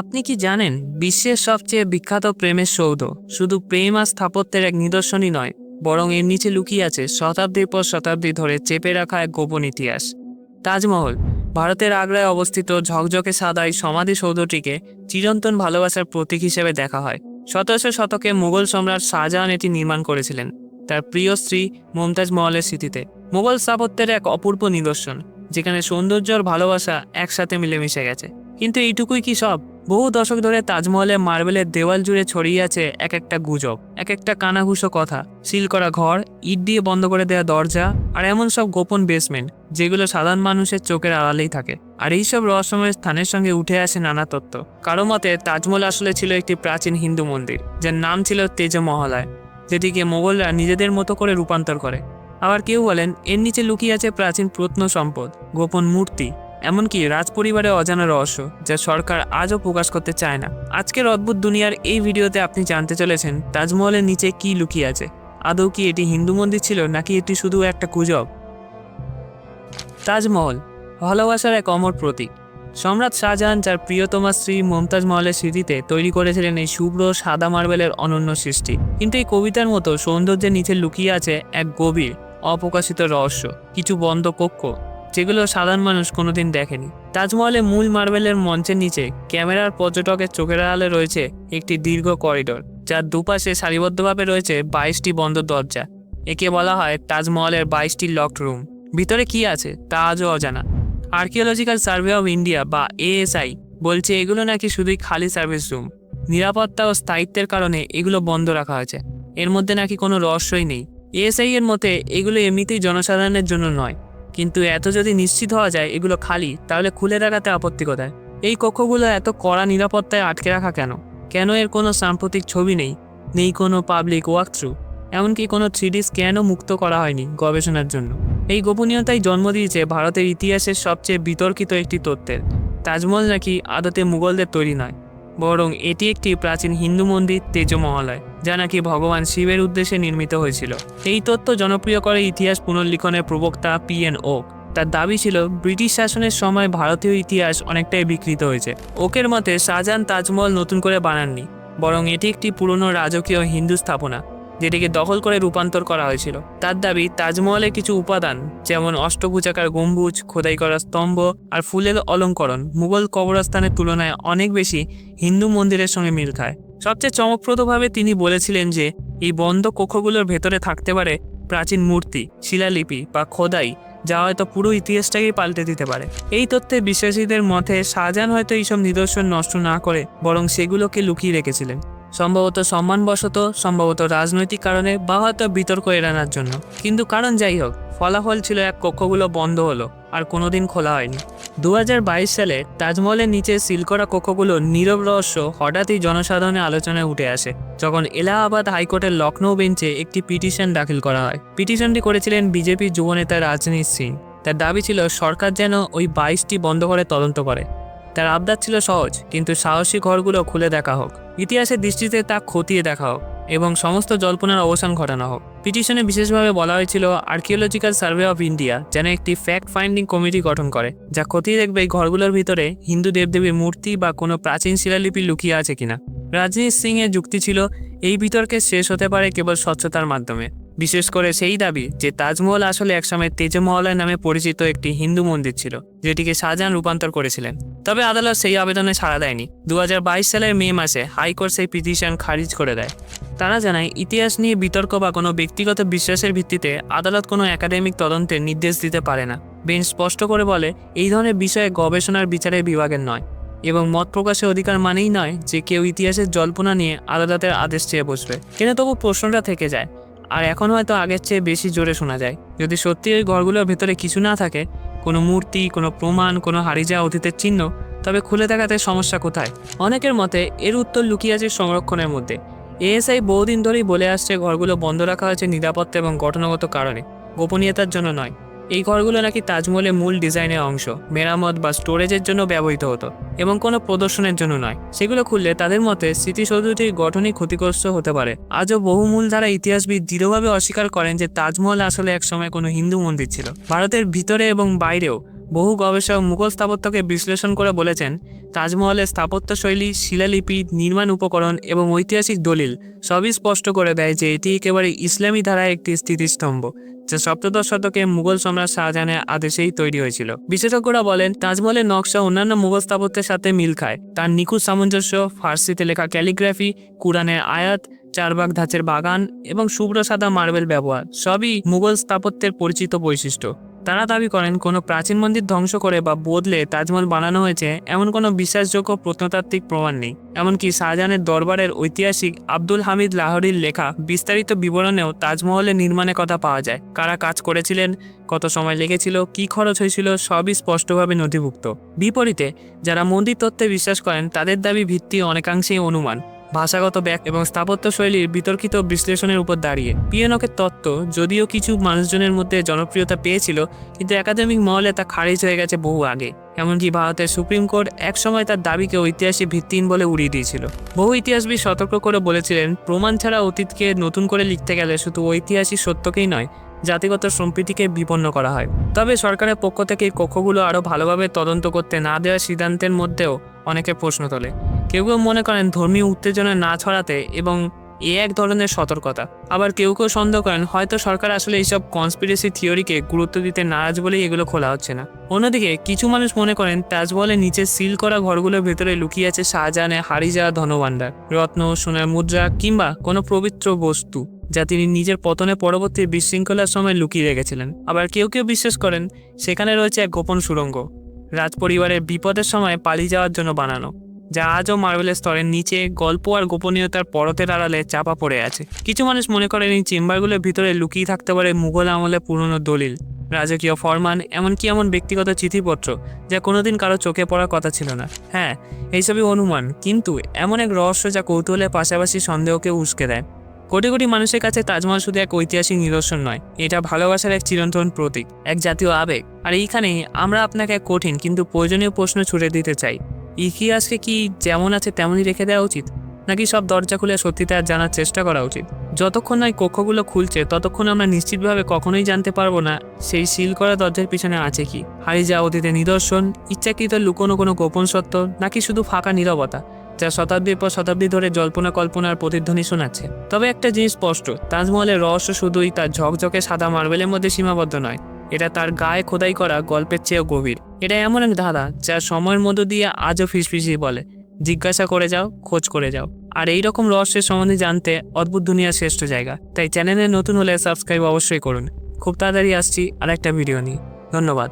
আপনি কি জানেন, বিশ্বের সবচেয়ে বিখ্যাত প্রেমের সৌধ শুধু প্রেম আর স্থাপত্যের এক নিদর্শনই নয়, বরং এর নিচে লুকিয়ে আছে শতাব্দীর পর শতাব্দী ধরে চেপে রাখা এক গোপন ইতিহাস। তাজমহল, ভারতের আগ্রায় অবস্থিত ঝকঝকে সাদা এই সমাধিসৌধটিকে চিরন্তন ভালোবাসার প্রতীক হিসেবে দেখা হয়। সতেরোশো শতকে মুঘল সম্রাট শাহজাহান এটি নির্মাণ করেছিলেন, তার প্রিয় স্ত্রী মমতাজ মহলের স্মৃতিতে। মোগল স্থাপত্যের এক অপূর্ব নিদর্শন, যেখানে সৌন্দর্য আর ভালোবাসা একসাথে মিলেমিশে গেছে। কিন্তু এইটুকুই কি সব? বহু দশক ধরে তাজমহলে মার্বেলের দেওয়াল জুড়ে ছড়িয়ে আছে এক একটা গুজব এক একটা কানাঘুষো কথা। সিল করা ঘর, ইট দিয়ে বন্ধ করে দেওয়া দরজা, আর এমন সব গোপন বেসমেন্ট যেগুলো সাধারণ মানুষের চোখের আড়ালেই থাকে। আর এইসব রহস্যময় স্থানের সঙ্গে উঠে আসে নানা তত্ত্ব। কারও মতে, তাজমহল আসলে ছিল একটি প্রাচীন হিন্দু মন্দির, যার নাম ছিল তেজ মহালয়, যেটিকে মোগলরা নিজেদের মতো করে রূপান্তর করে। আবার কেউ বলেন, এর নিচে লুকিয়ে আছে প্রাচীন প্রত্ন সম্পদ গোপন মূর্তি এমনকি রাজপরিবারের অজানা রহস্য যা সরকার আজও প্রকাশ করতে চায় না। আজকের অদ্ভুত দুনিয়ার এই ভিডিওতে আপনি জানতে চলেছেন তাজমহলের নিচে কি লুকিয়ে আছে। আদৌ কি এটি হিন্দু মন্দির ছিল নাকি এটি শুধু একটা গুজব? তাজমহল, ভালোবাসার এক অমর প্রতীক। সম্রাট শাহজাহান, যার প্রিয়তমা স্ত্রী মমতাজ মহলের স্মৃতিতে তৈরি করেছিলেন এই শুভ্র সাদা মার্বেলের অনন্য সৃষ্টি। কিন্তু এই কবিতার মতো সৌন্দর্যের নিচে লুকিয়ে আছে এক গভীর, অপ্রকাশিত রহস্য, কিছু বন্ধ কক্ষ। যেগুলো সাধারণ মানুষ কোনোদিন দেখেনি। তাজমহলে মূল মার্বেলের মঞ্চের নিচে ক্যামেরার পর্যটকের চোখের আড়ালে রয়েছে একটি দীর্ঘ করিডোর, যার দুপাশে সারিবদ্ধভাবে রয়েছে বাইশটি বন্ধ দরজা। একে বলা হয় তাজমহলের বাইশটি লকড রুম। ভিতরে কি আছে তা আজও অজানা। আর্কিওলজিক্যাল সার্ভে অফ ইন্ডিয়া বা এএসআই বলছে এগুলো নাকি শুধুই খালি সার্ভিস রুম। নিরাপত্তা ও স্থায়িত্বের কারণে এগুলো বন্ধ রাখা হয়েছে। এর মধ্যে নাকি কোনো রহস্যই নেই। এএসআই এর মতে এগুলো এমনিতেই জনসাধারণের জন্য নয়। কিন্তু এত যদি নিশ্চিত হওয়া যায় এগুলো খালি, তাহলে খুলে রাখাতে আপত্তি কোথায়? এই কক্ষগুলো এত কড়া নিরাপত্তায় আটকে রাখা কেন? কেন এর কোনো সাম্প্রতিক ছবি নেই? নেই কোনো পাবলিক ওয়াক থ্রু এমনকি কোনো থ্রিডি স্ক্যানও মুক্ত করা হয়নি গবেষণার জন্য। এই গোপনীয়তাই জন্ম দিয়েছে ভারতের ইতিহাসের সবচেয়ে বিতর্কিত একটি তত্ত্বের তাজমহল নাকি আদতে মুঘলদের তৈরি নয়। বরং এটি একটি প্রাচীন হিন্দু মন্দির, তেজমহালয়, যা নাকি ভগবান শিবের উদ্দেশ্যে নির্মিত হয়েছিল। এই তথ্য জনপ্রিয় করে ইতিহাস পুনর্লিখনের প্রবক্তা পি এন ওক। তার দাবি ছিল, ব্রিটিশ শাসনের সময় ভারতীয় ইতিহাস অনেকটাই বিকৃত হয়েছে। ওকের মতে শাহজাহান তাজমহল নতুন করে বানাননি, বরং এটি একটি পুরনো রাজকীয় হিন্দু স্থাপনা। যেটিকে দখল করে রূপান্তর করা হয়েছিল। তার দাবি, তাজমহলের কিছু উপাদান, যেমন অষ্টভুজাকার গম্বুজ, খোদাই করা স্তম্ভ আর ফুলের অলঙ্করণ, মুঘল কবরস্থানের তুলনায় অনেক বেশি হিন্দু মন্দিরের সঙ্গে মিল খায়। সবচেয়ে চমকপ্রদভাবে তিনি বলেছিলেন যে, এই বন্ধ কক্ষগুলোর ভেতরে থাকতে পারে প্রাচীন মূর্তি, শিলালিপি বা খোদাই, যা হয়তো পুরো ইতিহাসটাকেই পাল্টে দিতে পারে। এই তথ্যে বিশ্বাসীদের মতে শাহজাহান হয়তো এইসব নিদর্শন নষ্ট না করে বরং সেগুলোকে লুকিয়ে রেখেছিলেন। সম্ভবত সম্মানবশত, সম্ভবত রাজনৈতিক কারণে বা হয়তো বিতর্ক এড়ানোর জন্য। কিন্তু কারণ যাই হোক, ফলাফল ছিল এক কক্ষগুলো বন্ধ হলো আর কোনোদিন খোলা হয়নি। দু হাজার বাইশ সালে তাজমহলের নিচে সিল করা কক্ষগুলো নীরব রহস্য হঠাৎই জনসাধারণের আলোচনায় উঠে আসে, যখন এলাহাবাদ হাইকোর্টের লখনৌ বেঞ্চে একটি পিটিশন দাখিল করা হয়। পিটিশনটি করেছিলেন বিজেপি যুবনেতা রাজনীত সিং। তার দাবি ছিল, সরকার যেন ওই বাইশটি বন্ধ করে তদন্ত করে। তার আবদার ছিল সহজ, কিন্তু সাহসী ঘরগুলো খুলে দেখা হোক। ইতিহাসের দৃষ্টিতে তা খতিয়ে দেখা হোক এবং সমস্ত জল্পনার অবসান ঘটানো হোক। পিটিশনে বিশেষভাবে বলা হয়েছিল আর্কিওলজিক্যাল সার্ভে অফ ইন্ডিয়া, যেন একটি ফ্যাক্ট ফাইন্ডিং কমিটি গঠন করে, যা খতিয়ে দেখবে এই ঘরগুলোর ভিতরে হিন্দু দেবদেবীর মূর্তি বা কোনো প্রাচীন শিলালিপি লুকিয়ে আছে কিনা। রাজনীত সিং এর যুক্তি ছিল, এই বিতর্কে শেষ হতে পারে কেবল স্বচ্ছতার মাধ্যমে। বিশেষ করে সেই দাবি যে তাজমহল আসলে একসময় তেজমহলয় নামে পরিচিত একটি হিন্দু মন্দির ছিল, যেটিকে শাহজাহান রূপান্তর করেছিলেন। তবে আদালত সেই আবেদনে সাড়া দেয়নি। দু হাজার বাইশ সালের মে মাসে হাইকোর্ট সেই পিটিশন খারিজ করে দেয়। তারা জানায়, ইতিহাস নিয়ে বিতর্ক বা কোনো ব্যক্তিগত বিশ্বাসের ভিত্তিতে আদালত কোনো একাডেমিক তদন্তের নির্দেশ দিতে পারে না। বেঞ্চ স্পষ্ট করে বলে, এই ধরনের বিষয়ে গবেষণার বিচারের বিভাগের নয় এবং মত প্রকাশের অধিকার মানেই নয় যে কেউ ইতিহাসের জল্পনা নিয়ে আদালতের আদেশ চেয়ে বসবে। কেন তবু প্রশ্নটা থেকে যায়? আর এখন হয়তো আগের চেয়ে বেশি জোরে শোনা যায়। যদি সত্যি ওই ঘরগুলোর ভেতরে কিছু না থাকে, কোনো মূর্তি, কোনো প্রমাণ, কোনো হারিয়ে যাওয়া অতীতের চিহ্ন, তবে খুলে দেখাতে সমস্যা কোথায়? অনেকের মতে এর উত্তর লুকিয়ে আছে সংরক্ষণের মধ্যে। এএসআই বহুদিন ধরেই বলে আসছে ঘরগুলো বন্ধ রাখা হয়েছে নিরাপত্তা এবং গঠনগত কারণে। গোপনীয়তার জন্য নয়। এই ঘরগুলো নাকি তাজমহলের মূল ডিজাইনের অংশ, মেরামত বা স্টোরেজের জন্য ব্যবহৃত হতো এবং কোনো প্রদর্শনের জন্য নয়। সেগুলো খুললে তাদের মতে স্মৃতিসৌধটির গঠনই ক্ষতিগ্রস্ত হতে পারে। আজও বহু মূলধারা ইতিহাসবিদ দৃঢ়ভাবে অস্বীকার করেন যে তাজমহল আসলে একসময় কোনো হিন্দু মন্দির ছিল। ভারতের ভিতরে এবং বাইরেও বহু গবেষক মুঘল স্থাপত্যকে বিশ্লেষণ করে বলেছেন তাজমহলের স্থাপত্য শৈলী শিলালিপি, নির্মাণ উপকরণ এবং ঐতিহাসিক দলিল সবই স্পষ্ট করে দেয় যে এটি একেবারে ইসলামী ধারায় একটি স্থিতিস্তম্ভ, যা সপ্তদশ শতকে মুঘল সম্রাট শাহজাহানের আদেশেই তৈরি হয়েছিল। বিশেষজ্ঞরা বলেন, তাজমহলের নকশা অন্যান্য মুঘল স্থাপত্যের সাথে মিল খায়। তার নিখুঁত সামঞ্জস্য, ফার্সিতে লেখা ক্যালিগ্রাফি, কুরআনের আয়াত, চারবাগ ধাঁচের বাগান এবং শুভ্র সাদা মার্বেল ব্যবহার সবই মুঘল স্থাপত্যের পরিচিত বৈশিষ্ট্য। তারা দাবি করেন, কোনো প্রাচীন মন্দির ধ্বংস করে বা বদলে তাজমহল বানানো হয়েছে, এমন কোনো বিশ্বাসযোগ্য প্রত্নতাত্ত্বিক প্রমাণ নেই। এমনকি শাহজাহানের দরবারের ঐতিহাসিক আব্দুল হামিদ লাহরির লেখা বিস্তারিত বিবরণেও তাজমহলের নির্মাণের কথা পাওয়া যায়। কারা কাজ করেছিলেন, কত সময় লেগেছিল, কি খরচ হয়েছিল, সবই স্পষ্টভাবে নথিভুক্ত। বিপরীতে, যারা মন্দির তত্ত্বে বিশ্বাস করেন, তাদের দাবি ভিত্তি অনেকাংশেই অনুমান। ভাষাগত ব্যাক এবং স্থাপত্য শৈলীর বিতর্কিত বিশ্লেষণের উপর দাঁড়িয়ে। পিএনকের তত্ত্ব, যদিও কিছু মানুষজনের মধ্যে জনপ্রিয়তা পেয়েছিল, কিন্তু একাডেমিক মহলে তা খারিজ হয়ে গেছে বহু আগে। এমনকি ভারতের সুপ্রিম কোর্ট একসময় তার দাবিকে ঐতিহাসিক ভিত্তিহীন বলে উড়িয়ে দিয়েছিল। বহু ইতিহাসবিদ সতর্ক করে বলেছিলেন, প্রমাণ ছাড়া অতীতকে নতুন করে লিখতে গেলে শুধু ঐতিহাসিক সত্যকেই নয়, জাতিগত সম্প্রীতিকে বিপন্ন করা হয়। তবে সরকারের পক্ষ থেকে কক্ষগুলো আরও ভালোভাবে তদন্ত করতে না দেওয়ার সিদ্ধান্তের মধ্যেও অনেকে প্রশ্ন তোলে। কেউ কেউ মনে করেন ধর্মীয় উত্তেজনা না ছড়াতে এবং এ এক ধরনের সতর্কতা। আবার কেউ কেউ সন্দেহ করেন, হয়তো সরকার আসলে এইসব কনস্পিরেসি থিওরিকে গুরুত্ব দিতে নারাজ বলেই এগুলো খোলা হচ্ছে না। অন্যদিকে, কিছু মানুষ মনে করেন তাজমহলের নিচে সিল করা ঘরগুলোর ভেতরে লুকিয়ে আছে শাহজাহানের হারিয়ে যাওয়া ধনভাণ্ডার, রত্ন, সোনার মুদ্রা কিংবা কোনো পবিত্র বস্তু, যা তিনি নিজের পতনে পরবর্তী বিশৃঙ্খলার সময় লুকিয়ে রেখেছিলেন। আবার কেউ কেউ বিশ্বাস করেন, সেখানে রয়েছে এক গোপন সুড়ঙ্গ। রাজপরিবারের বিপদের সময় পালিয়ে যাওয়ার জন্য বানানো, যা আজও মার্বেলের স্তরের নিচে গল্প আর গোপনীয়তার পরতের আড়ালে চাপা পড়ে আছে। কিছু মানুষ মনে করেন এই চেম্বারগুলোর ভিতরে লুকিয়ে থাকতে পারে মুঘল আমলে পুরনো দলিল, রাজকীয় ফরমান, এমনকি এমন ব্যক্তিগত চিঠিপত্র, যা কোনোদিন কারও চোখে পড়ার কথা ছিল না। হ্যাঁ এইসবই অনুমান, কিন্তু এমন এক রহস্য যা কৌতূহলের পাশাপাশি সন্দেহকে উস্কে দেয়। কোটি কোটি মানুষের কাছে তাজমহল শুধু এক ঐতিহাসিক নিদর্শন নয়, এটা ভালোবাসার এক চিরন্তন প্রতীক, এক জাতীয় আবেগ। আর এইখানে আমরা আপনাকে এক কঠিন কিন্তু প্রয়োজনীয় প্রশ্ন ছুড়ে দিতে চাই। ইতিহাসকে কি যেমন আছে তেমনই রেখে দেওয়া উচিত? নাকি সব দরজা খুলে সত্যিটা জানার চেষ্টা করা উচিত? যতক্ষণ না কক্ষগুলো খুলছে, ততক্ষণ আমরা নিশ্চিতভাবে কখনোই জানতে পারব না সেই সিল করা দরজার পিছনে আছে কি? হারিয়ে যাওয়া অতীতের নিদর্শন, ইচ্ছাকৃত লুকোনো কোনো গোপন সত্য, নাকি শুধু ফাঁকা নীরবতা? যা শতাব্দীর পর শতাব্দী ধরে জল্পনা কল্পনার প্রতিধ্বনি শোনাচ্ছে। তবে একটা জিনিস স্পষ্ট তাজমহলের রহস্য শুধুই তার ঝকঝকে সাদা মার্বেলের মধ্যে সীমাবদ্ধ নয়, এটা তার গায়ে খোদাই করা গল্পের চেয়েও গভীর। এটা এমন এক ধারা যা সময়ের মধ্য দিয়ে আজও ফিসফিসিয়ে বলে, জিজ্ঞাসা করে যাও, খোঁজ করে যাও। আর এই রকম রহস্যের সম্বন্ধে জানতে অদ্ভুত দুনিয়ার শ্রেষ্ঠ জায়গা। তাই চ্যানেলে নতুন হলে সাবস্ক্রাইব অবশ্যই করুন। খুব তাড়াতাড়ি আসছি আর একটা ভিডিও নিয়ে। ধন্যবাদ।